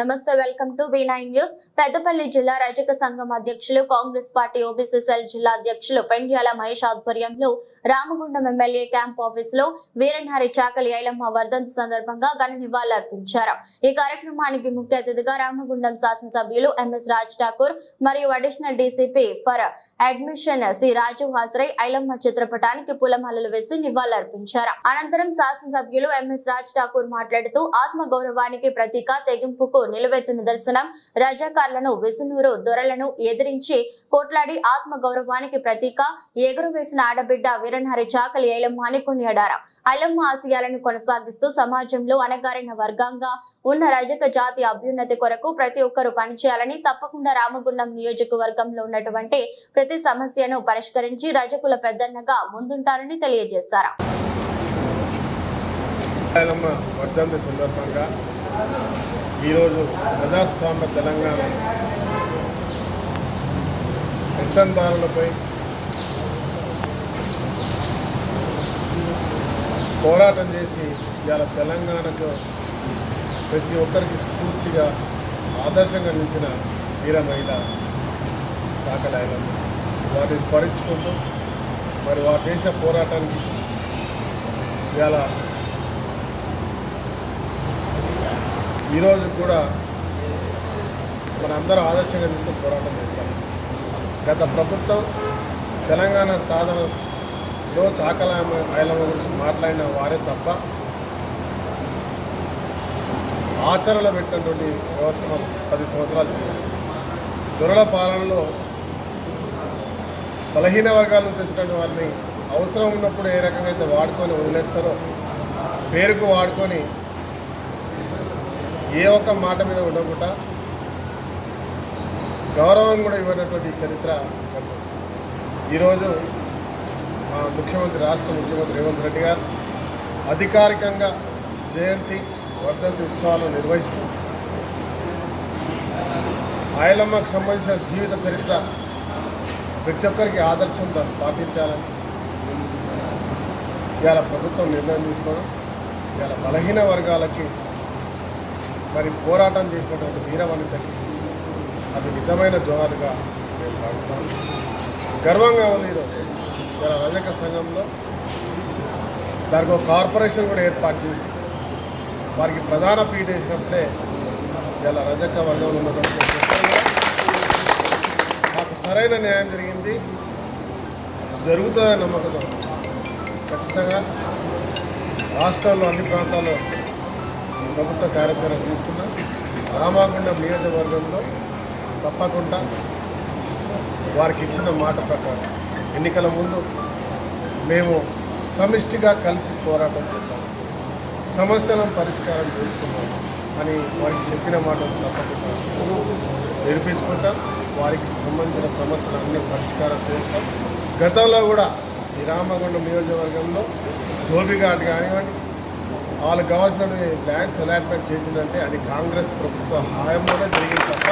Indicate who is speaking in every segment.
Speaker 1: నమస్తే welcome to B nine News. Peddapalli జిల్లా రజక సంఘం అధ్యక్షులు కాంగ్రెస్ పార్టీ ఓబీసీ సెల్ జిల్లా అధ్యక్షులు పెండ్యాల మహేష్ ఆధ్వర్యంలో రామగుండం ఎమ్మెల్యే క్యాంప్ ఆఫీస్లో వీరన్హరి చాకలి ఐలమ్మ వర్ధంతి సందర్భంగా ఘన నివాళులర్పించారు. ఈ కార్యక్రమానికి ముఖ్య అతిథిగా రామగుండం శాసనసభ్యులు ఎంఎస్ రాజ్ ఠాకూర్ మరియు additional DCP for admission C Raju హాజరై ఐలమ్మ చిత్రపటానికి పూలమాలలు వేసి నివాళులర్పించారు. అనంతరం శాసనసభ్యులు ఎంఎస్ రాజ్ ఠాకూర్ మాట్లాడుతూ ఆత్మ గౌరవానికి ప్రతీక తెగింపుకు నిలువెత్తు నిదర్శనం. రజాకార్లను విసునూరు దొరలను ఎదిరించి కోట్లాడి ఆత్మ గౌరవానికి ప్రతీక. ఎగురవేసిన ఆడబిడ్డ వీరన్హరి చాకలి ఐలమ్మ అని కొనియాడారు. ఐలమ్మ ఆశయాలను కొనసాగిస్తూ సమాజంలో అణగారిన వర్గంగా ఉన్న రజక జాతి అభ్యున్నతి కొరకు ప్రతి ఒక్కరూ పనిచేయాలని తప్పకుండా రామగుండం నియోజకవర్గంలో ఉన్నటువంటి ప్రతి సమస్యను పరిష్కరించి రజకుల పెద్దన్నగా ముందుంటారని తెలియజేశారు.
Speaker 2: సందర్భంగా ఈరోజు ప్రజాస్వామ్య తెలంగాణ పెత్తందారులపై పోరాటం చేసి ఇవాళ తెలంగాణకు ప్రతి ఒక్కరికి స్ఫూర్తిగా ఆదర్శంగా నిలిచిన వీర మహిళ సాకలి వాటిని స్మరించుకుంటూ మరి వారు చేసిన పోరాటానికి ఇవాళ ఈరోజు కూడా మనందరం ఆదర్శంగా తీసుకుని పోరాటం చేస్తాం. గత ప్రభుత్వం తెలంగాణ సాధనలో చాకల ఐలమ్మ గురించి మాట్లాడిన వారే తప్ప ఆచరణ పెట్టినటువంటి వ్యవస్థ మనం పది సంవత్సరాలు చూసాం దొరల పాలనలో బలహీన వర్గాల నుంచి వచ్చినటువంటి వారిని అవసరం ఉన్నప్పుడు ఏ రకంగా అయితే వాడుకొని వదిలేస్తారో పేరుకు వాడుకొని ఏ ఒక్క మాట మీద ఉండకుండా గౌరవం కూడా ఇవ్వనటువంటి చరిత్ర ఈరోజు మా ముఖ్యమంత్రి రాష్ట్ర ముఖ్యమంత్రి రేవంత్ రెడ్డి గారు అధికారికంగా జయంతి వర్ధంతి ఉత్సవాలు నిర్వహిస్తూ ఆయలమ్మకు సంబంధించిన జీవిత చరిత్ర ప్రతి ఒక్కరికి ఆదర్శం దాన్ని పాటించాలని ఇవాళ ప్రభుత్వం నిర్ణయం తీసుకోవడం ఇవాళ బలహీన వర్గాలకి మరి పోరాటం చేసినటువంటి వీరవనితకి అది నిజమైన జోహారుగా నేను భావిస్తాను. గర్వంగా ఉంది ఈరోజు. ఇలా రజక సంఘంలో దానికి ఒక కార్పొరేషన్ కూడా ఏర్పాటు చేసి వారికి ప్రధాన పీఠ వేసినప్పుడే ఇలా రజక వర్గంలో ఉన్నటువంటి నాకు సరైన న్యాయం జరిగింది. జరుగుతుందని నమ్మకం ఖచ్చితంగా రాష్ట్రంలో అన్ని ప్రాంతాల్లో ప్రభుత్వ కార్యాచరణ తీసుకున్నాం రామాగుండం నియోజకవర్గంలో తప్పకుండా వారికి ఇచ్చిన మాట ప్రకారం ఎన్నికల ముందు మేము సమిష్టిగా కలిసి పోరాటం చేద్దాం. సమస్యలను పరిష్కారం చేసుకున్నాం అని వారికి చెప్పిన మాట తప్పకుండా నిరూపించుకుంటాం. వారికి సంబంధించిన సమస్యలు పరిష్కారం చేస్తాం. గతంలో కూడా ఈ రామగుండం నియోజకవర్గంలో ధోబిఘాట్ కానివ్వండి వాళ్ళకి కావాల్సిన ల్యాండ్స్ అలాట్మెంట్ చేసిందంటే అది కాంగ్రెస్ ప్రభుత్వ హాయంలోనే జరిగింది తప్ప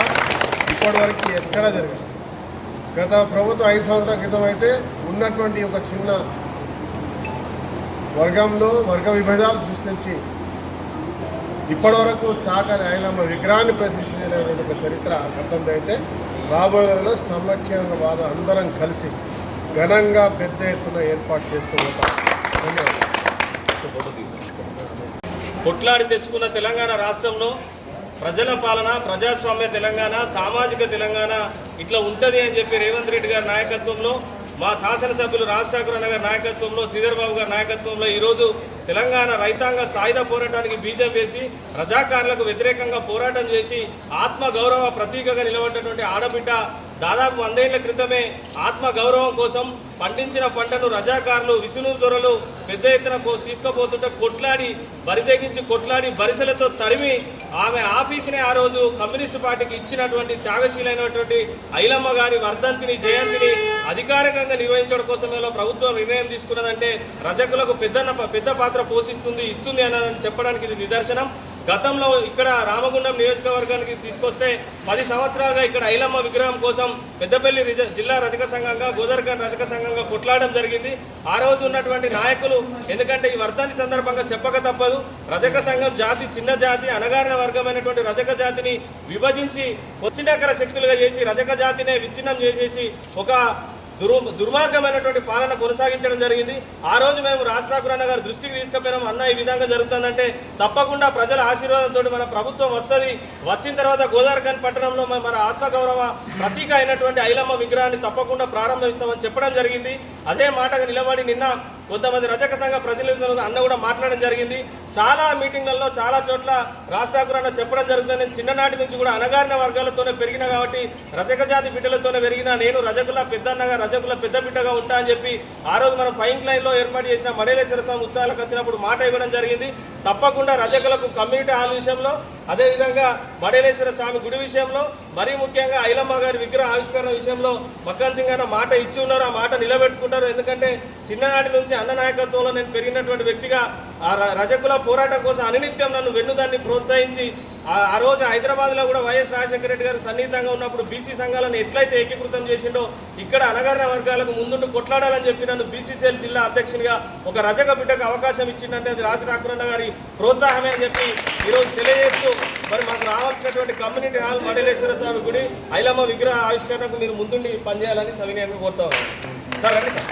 Speaker 2: ఇప్పటివరకు ఎక్కడా జరగదు గత ప్రభుత్వం ఐదు సంవత్సరాల క్రితం అయితే ఉన్నటువంటి ఒక చిన్న వర్గంలో వర్గ విభేదాలు సృష్టించి ఇప్పటివరకు చాకలి ఆయనమ్మ విగ్రహాన్ని ప్రతిష్ఠించినటువంటి ఒక చరిత్ర గతంలో అయితే రాబోయే రోజుల్లో సమైక్యంగా అందరం కలిసి ఘనంగా పెద్ద ఎత్తున ఏర్పాటు చేసుకోబోతాం. ధన్యవాదాలు.
Speaker 3: కొట్లాడి తెచ్చుకున్న తెలంగాణ రాష్ట్రంలో ప్రజల పాలన ప్రజాస్వామ్య తెలంగాణ సామాజిక తెలంగాణ ఇట్లా ఉంటుంది అని చెప్పి రేవంత్ రెడ్డి గారి నాయకత్వంలో మా శాసనసభ్యులు రాజ్ ఠాకూర్ గారి నాయకత్వంలో శ్రీధర్ బాబు గారి నాయకత్వంలో ఈరోజు తెలంగాణ రైతాంగ సాయుధ పోరాటానికి బీజం వేసి ప్రజాకారులకు వ్యతిరేకంగా పోరాటం చేసి ఆత్మ గౌరవ ప్రతీకగా నిలబడినటువంటి ఆడబిడ్డ దాదాపు వందేళ్ళ క్రితమే ఆత్మ గౌరవం కోసం పండించిన పంటను రజాకారులు విసునూరు దొరలు పెద్ద ఎత్తున కో- తీసుకుపోతుంటే కొట్లాడి బరితెగించి కొట్లాడి బరిసెలతో తరిమి ఆమె ఆఫీసునే ఆ రోజు కమ్యూనిస్టు పార్టీకి ఇచ్చినటువంటి త్యాగశీలైనటువంటి ఐలమ్మ గారి వర్ధంతిని జయంతిని అధికారికంగా నిర్వహించడం కోసం ప్రభుత్వం నిర్ణయం తీసుకున్నదంటే రజకులకు పెద్ద పెద్ద పాత్ర పోషిస్తుంది ఇస్తుంది అని చెప్పడానికి ఇది నిదర్శనం. గతంలో ఇక్కడ రామగుండం నియోజకవర్గానికి తీసుకొస్తే పది సంవత్సరాలుగా ఇక్కడ ఐలమ్మ విగ్రహం కోసం పెద్దపల్లి జిల్లా రజక సంఘంగా గోదర్గన్ రజక సంఘంగా కొట్లాడడం జరిగింది. ఆ రోజు ఉన్నటువంటి నాయకులు ఎందుకంటే ఈ వర్ధంతి సందర్భంగా చెప్పక తప్పదు. రజక సంఘం జాతి చిన్న జాతి అనగారిన వర్గమైనటువంటి రజక జాతిని విభజించి వచ్చినకర శక్తులుగా చేసి రజక జాతినే విచ్ఛిన్నం చేసేసి ఒక దురు దుర్మార్గమైనటువంటి పాలన కొనసాగించడం జరిగింది. ఆ రోజు మేము రాష్ట్రాకురన్న గారి దృష్టికి తీసుకుపోయినాం. అన్న ఈ విధంగా జరుగుతుందంటే తప్పకుండా ప్రజల ఆశీర్వాదంతో మన ప్రభుత్వం వస్తుంది. వచ్చిన తర్వాత గోదావరిఖాన్ పట్టణంలో మన- మన ఆత్మగౌరవ ప్రతీక అయినటువంటి ఐలమ్మ విగ్రహాన్ని తప్పకుండా ప్రారంభిస్తామని చెప్పడం జరిగింది. అదే మాటగా నిలబడి నిన్న కొంతమంది రజక సంఘ ప్రతినిధులు అన్న కూడా మాట్లాడడం జరిగింది. చాలా మీటింగ్లలో చాలా చోట్ల రాష్ట్రాకురు అన్న చెప్పడం జరుగుతుంది నేను చిన్ననాటి నుంచి కూడా అనగారిన వర్గాలతోనే పెరిగిన కాబట్టి రజక జాతి బిడ్డలతోనే పెరిగిన నేను రజకుల పెద్దన్నగా రజకుల పెద్ద బిడ్డగా ఉంటా అని చెప్పి ఆ రోజు మనం ఫైన్ లైన్లో ఏర్పాటు చేసిన మడేలేశ్వర స్వామి ఉత్సవాలకు వచ్చినప్పుడు మాట ఇవ్వడం జరిగింది. తప్పకుండా రజకులకు కమ్యూనిటీ హాల్ విషయంలో అదేవిధంగా మడేలేశ్వర స్వామి గుడి విషయంలో మరీ ముఖ్యంగా ఐలమ్మ గారి విగ్రహ ఆవిష్కరణ విషయంలో మక్కన్ సింగ్ అన్న మాట ఇచ్చి ఉన్నారు ఆ మాట నిలబెట్టుకుంటారు. ఎందుకంటే చిన్ననాటి నుంచి అన్న నాయకత్వంలో నేను పెరిగినటువంటి వ్యక్తిగా ఆ ర- రజకుల పోరాటం కోసం అనినిత్యం నన్ను వెన్నుదాన్ని ప్రోత్సహించి ఆ- రోజు హైదరాబాద్లో కూడా వైఎస్ రాజశేఖర రెడ్డి గారు సన్నిహితంగా ఉన్నప్పుడు బీసీ సంఘాలను ఎట్లయితే ఏకీకృతం చేసిండో ఇక్కడ అనగారిన వర్గాలకు ముందుండి కొట్లాడాలని చెప్పి నన్ను బీసీసీఎల్ జిల్లా అధ్యక్షునిగా ఒక రజక బిడ్డకు అవకాశం ఇచ్చిందంటే అది రాజరాకురన్న గారి ప్రోత్సాహమే అని చెప్పి ఈరోజు తెలియజేస్తూ మరి మాకు రావాల్సినటువంటి కమ్యూనిటీ హాల్ మండలేశ్వర స్వామి గుడి ఐలమ్మ విగ్రహ ఆవిష్కరణకు మీరు ముందుండి పనిచేయాలని సవినయంగా కోరుతా ఉన్నాను సార్ రండి సార్?